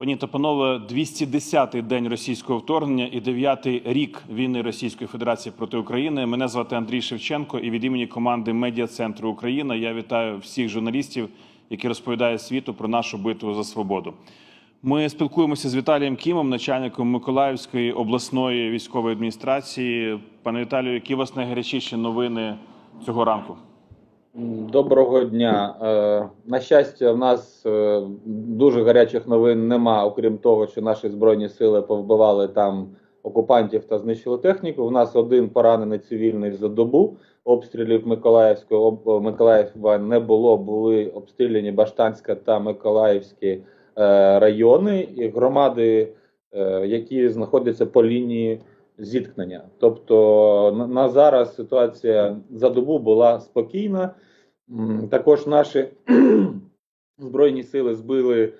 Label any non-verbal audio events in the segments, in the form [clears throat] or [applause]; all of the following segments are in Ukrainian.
Пані та панове, 210-й день російського вторгнення і 9-й рік війни Російської Федерації проти України. Мене звати Андрій Шевченко, і від імені команди Медіа Центру Україна я вітаю всіх журналістів, які розповідають світу про нашу битву за свободу. Ми спілкуємося з Віталієм Кімом, начальником Миколаївської обласної військової адміністрації. Пане Віталію, які у вас найгарячіші новини цього ранку? Доброго дня. Е, На щастя, в нас е, дуже гарячих новин нема, окрім того, що наші збройні сили повбивали там окупантів та знищили техніку. У нас один поранений цивільний за добу. Обстрілів Миколаївського об- Миколаєва не було. Були обстріляні Баштанська та Миколаївські е, райони і громади, е, які знаходяться по лінії зіткнення. Тобто на, зараз ситуація за добу була спокійна. Також наші [clears throat] збройні сили збили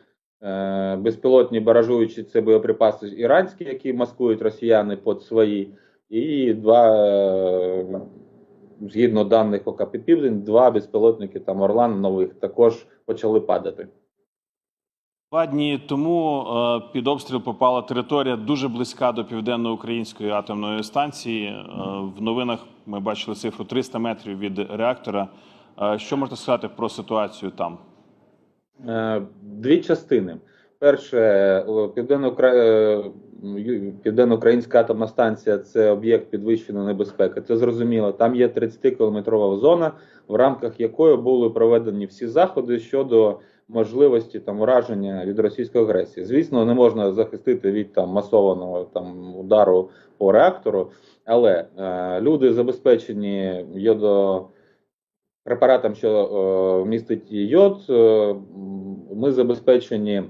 е, безпілотні баражуючі це боєприпаси іранські, які маскують росіяни під свої, і два, е, згідно даних ОКП Південь, два безпілотники там Орлан нових також почали падати. Два дні тому е, під обстріл попала територія дуже близька до південно-української атомної станції. Е, В новинах ми бачили цифру 300 метрів від реактора. Е, Що можете сказати про ситуацію там? Дві частини. Перше, Південно-Укра- Південно-Українська атомна станція це об'єкт підвищеної небезпеки. Це зрозуміло. Там є 30-кілометрова зона, в рамках якої були проведені всі заходи щодо можливості там ураження від російської агресії. Звісно, не можна захистити від там масованого там удару по реактору, але е, люди забезпечені йодо препаратом, що е, містить йод. Е, ми забезпечені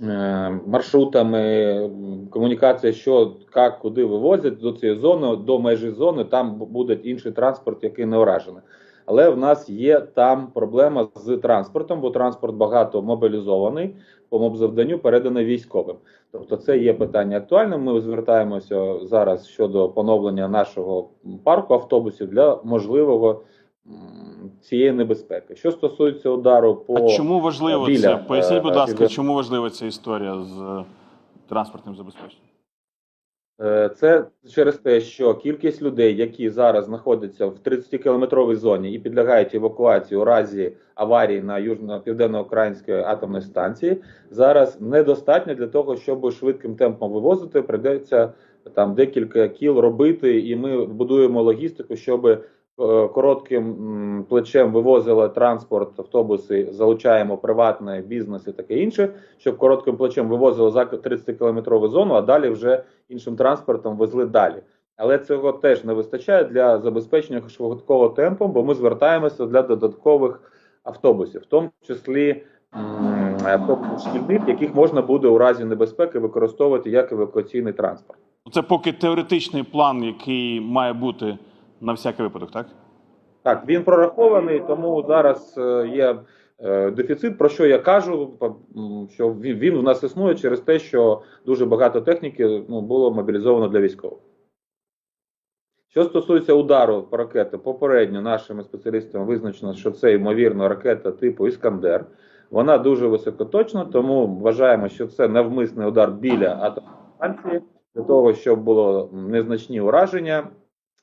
е, маршрутами комунікація, що як, куди вивозять до цієї зони, до межі зони. Там буде інший транспорт, який не уражений. Але в нас є там проблема з транспортом, бо транспорт багато мобілізований по мобзавданню переданий військовим. Тобто, це є питання актуальним. Ми звертаємося зараз щодо поновлення нашого парку автобусів для можливого цієї небезпеки. Що стосується удару по А чому важливо біля, це? Поясніть, будь е, ласка, чому важлива ця історія з е, транспортним забезпеченням? Е, Це через те, що кількість людей, які зараз знаходяться в 30-кілометровій зоні і підлягають евакуації у разі аварії на южно-південно-українській атомної станції, зараз недостатньо для того, щоб швидким темпом вивозити. Прийдеться там декілька кіл робити, і ми будуємо логістику, щоб коротким плечем вивозили транспорт, автобуси, залучаємо приватний бізнес і таке інше, щоб коротким плечем вивозили за 30-кілометрову зону, а далі вже іншим транспортом везли далі. Але цього теж не вистачає для забезпечення швидкого темпу, бо ми звертаємося для додаткових автобусів, в тому числі автобусів шкільних, яких можна буде у разі небезпеки використовувати як евакуаційний транспорт. Це поки теоретичний план, який має бути на всякий випадок, так? Так, він прорахований, тому зараз е, є е, дефіцит. Про що я кажу? Що він, у нас існує через те, що дуже багато техніки ну, було мобілізовано для військових. Що стосується удару по ракети, попередньо нашими спеціалістами визначено, що це ймовірно ракета типу Іскандер. Вона дуже високоточна, тому вважаємо, що це навмисний удар біля атомної станції, для того, щоб було незначні ураження,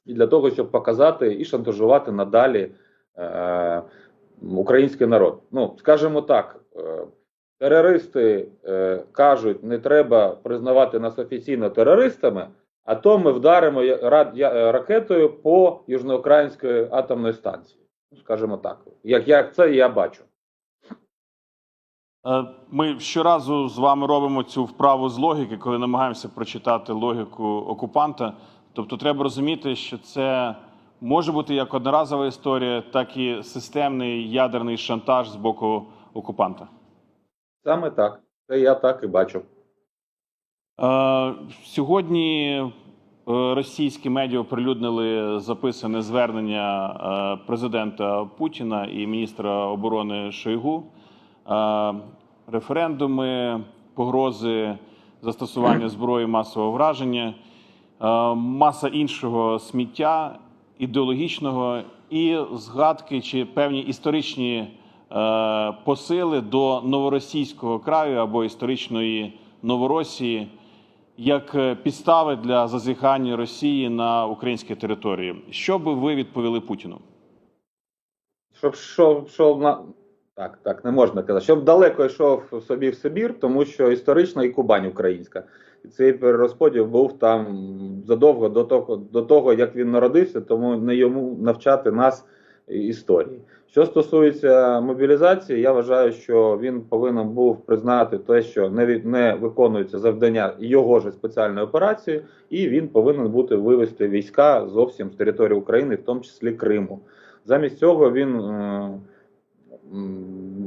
і для того, щоб показати і шантажувати надалі е, український народ. Ну, скажімо так, е, терористи е, кажуть, не треба признавати нас офіційно терористами, а то ми вдаримо е, ракетою по Южноукраїнської атомної станції. Ну, скажімо так, як, як це я бачу. Е, Ми щоразу з вами робимо цю вправу з логіки, коли намагаємося прочитати логіку окупанта. Тобто, треба розуміти, що це може бути як одноразова історія, так і системний ядерний шантаж з боку окупанта. Саме так. Це я так і бачу. Е, Сьогодні е, російські медіа оприлюднили записане звернення е, президента Путіна і міністра оборони Шойгу. Е, Референдуми, погрози застосування зброї масового враження, маса іншого сміття ідеологічного і згадки чи певні історичні е, посили до новоросійського краю або історичної Новоросії як е, підстави для зазіхання Росії на українській території. Що би ви відповіли Путіну? Щоб йшов, йшов на. Так, так, не можна казати. Щоб далеко йшов собі в Сибір, тому що історично і Кубань українська. Цей перерозподіл був там задовго до того, до того, як він народився, тому не йому навчати нас історії. Що стосується мобілізації, я вважаю, що він повинен був признати те, що не, від- не виконується завдання його ж спеціальної операції, і він повинен бути вивести війська зовсім з території України, в тому числі Криму. Замість цього він е,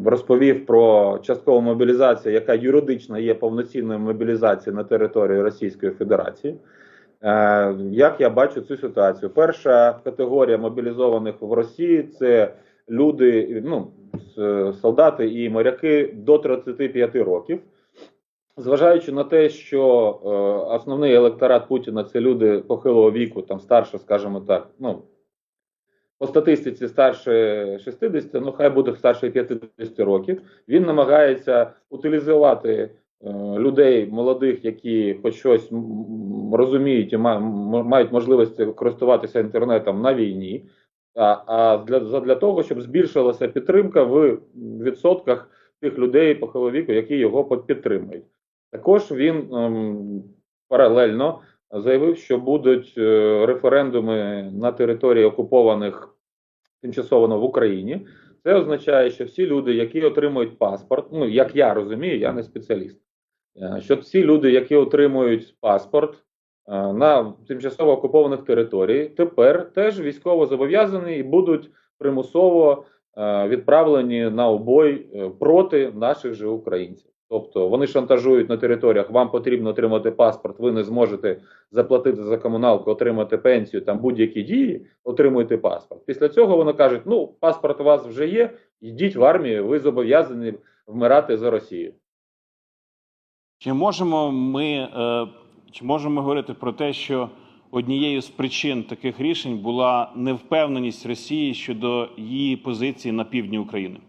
розповів про часткову мобілізацію, яка юридично є повноцінною мобілізацією на території Російської Федерації. Е, Як я бачу цю ситуацію? Перша категорія мобілізованих в Росії це люди, ну солдати і моряки до 35 років. Зважаючи на те, що е, основний електорат Путіна це люди похилого віку, там старше, скажімо так, ну по статистиці старше 60, ну хай буде старше 50 років. Він намагається утилізувати е, людей молодих, які хоч щось розуміють і ма- мають можливості користуватися інтернетом на війні. А, а для, для того, щоб збільшилася підтримка в відсотках тих людей похилого віку, які його підтримують. Також він ем, паралельно заявив, що будуть е, референдуми на території окупованих тимчасово в Україні. Це означає, що всі люди, які отримують паспорт, ну як я розумію, я не спеціаліст. е, Що всі люди, які отримують паспорт е, на тимчасово окупованих територій, тепер теж військово зобов'язані і будуть примусово відправлені на обой проти наших же українців. Тобто вони шантажують на територіях, вам потрібно отримати паспорт, ви не зможете заплатити за комуналку, отримати пенсію, там будь-які дії, отримуйте паспорт. Після цього вони кажуть: ну, паспорт у вас вже є, йдіть в армію, ви зобов'язані вмирати за Росію. Чи можемо ми е, чи можемо ми говорити про те, що однією з причин таких рішень була невпевненість Росії щодо її позиції на півдні України?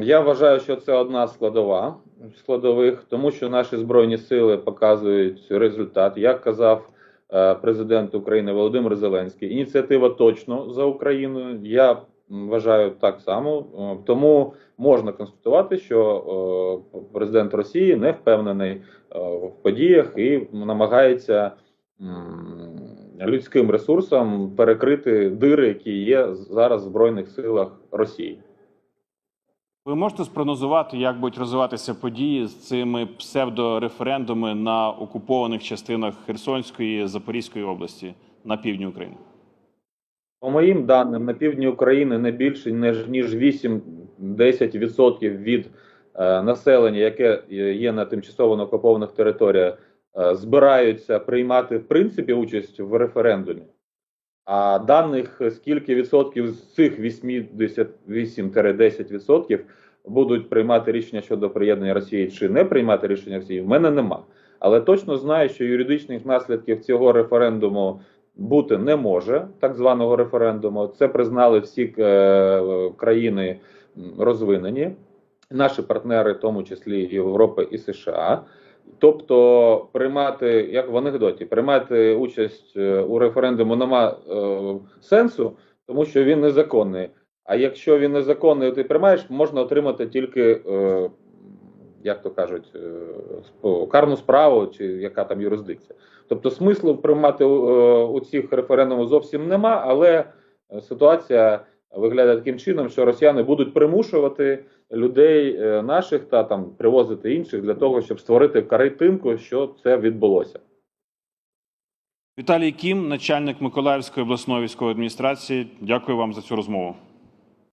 Я вважаю, що це одна складова складових, тому що наші збройні сили показують результат. Як казав е, президент України Володимир Зеленський, ініціатива точно за Україною. Я вважаю так само. Е, Тому можна констатувати, що е, президент Росії не впевнений в подіях і намагається людським ресурсом перекрити дири, які є зараз в збройних силах Росії. Ви можете спрогнозувати, як будуть розвиватися події з цими псевдореферендуми на окупованих частинах Херсонської Запорізької області на півдні України? По моїм даним, на півдні України не більше ніж, ніж 8-10% від е, населення, яке є на тимчасово окупованих територіях, е, збираються приймати в принципі участь в референдумі. А даних скільки відсотків з цих 88-10% будуть приймати рішення щодо приєднання Росії чи не приймати рішення Росії, в мене нема. Але точно знаю, що юридичних наслідків цього референдуму бути не може, так званого референдуму. Це признали всі е, країни розвинені, наші партнери, в тому числі Європи і США. Тобто приймати, як в анекдоті, приймати участь е, у референдуму нема е, сенсу, тому що він незаконний. А якщо він незаконний, ти приймаєш, можна отримати тільки, е, як то кажуть, е, карну справу чи яка там юрисдикція. Тобто смислу приймати е, у цих референдумах зовсім нема, але е, ситуація виглядає таким чином, що росіяни будуть примушувати людей е, наших та там привозити інших для того, щоб створити картинку, що це відбулося. Віталій Кім, начальник Миколаївської обласної військової адміністрації. Дякую вам за цю розмову.